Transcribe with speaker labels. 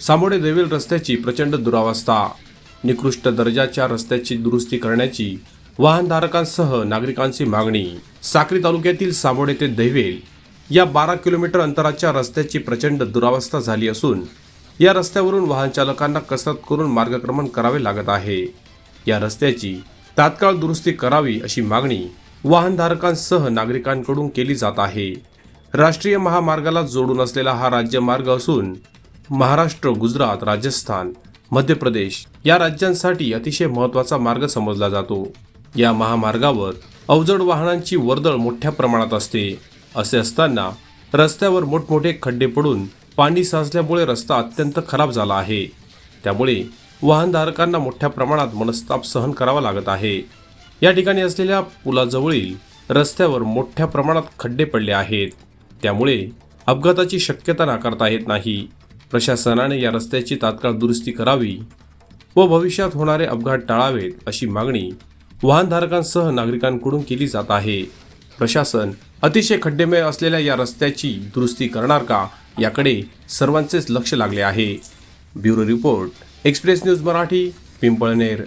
Speaker 1: सामोडे देवील रस्त्याची प्रचंड दुरावस्था निकृष्ट दर्जाच्या रस्त्याची दुरुस्ती करण्याची वाहनधारकांसह नागरिकांची मागणी. साक्री तालुक्यातील सामोडे ते दैवेल या बारा किलोमीटर अंतराच्या रस्त्याची प्रचंड दुरावस्था झाली असून या रस्त्यावरून वाहन चालकांना कसरत करून मार्गक्रमण करावे लागत आहे. या रस्त्याची तात्काळ दुरुस्ती करावी अशी मागणी वाहनधारकांसह नागरिकांकडून केली जात आहे. राष्ट्रीय महामार्गाला जोडून असलेला हा राज्यमार्ग असून महाराष्ट्र गुजरात राजस्थान मध्य प्रदेश या राज्यांसाठी अतिशय महत्त्वाचा मार्ग समजला जातो. या महामार्गावर अवजड वाहनांची वर्दळ मोठ्या प्रमाणात असते. असे असताना रस्त्यावर मोठमोठे खड्डे पडून पाणी साचल्यामुळे रस्ता अत्यंत खराब झाला आहे. त्यामुळे वाहनधारकांना मोठ्या प्रमाणात मनस्ताप सहन करावा लागत आहे. या ठिकाणी असलेल्या पुलाजवळील रस्त्यावर मोठ्या प्रमाणात खड्डे पडले आहेत. त्यामुळे अपघाताची शक्यता नाकारता येत नाही. प्रशासनाने या रस्त्याची तात्काळ दुरुस्ती करावी व भविष्यात होणारे अपघात टाळावेत अशी मागणी वाहनधारकांसह नागरिकांकडून केली जात आहे. प्रशासन अतिशय खड्डेमय असलेल्या या रस्त्याची दुरुस्ती करणार का याकडे सर्वांचेच लक्ष लागले आहे. Bureau report express news Marathi Pimpalner.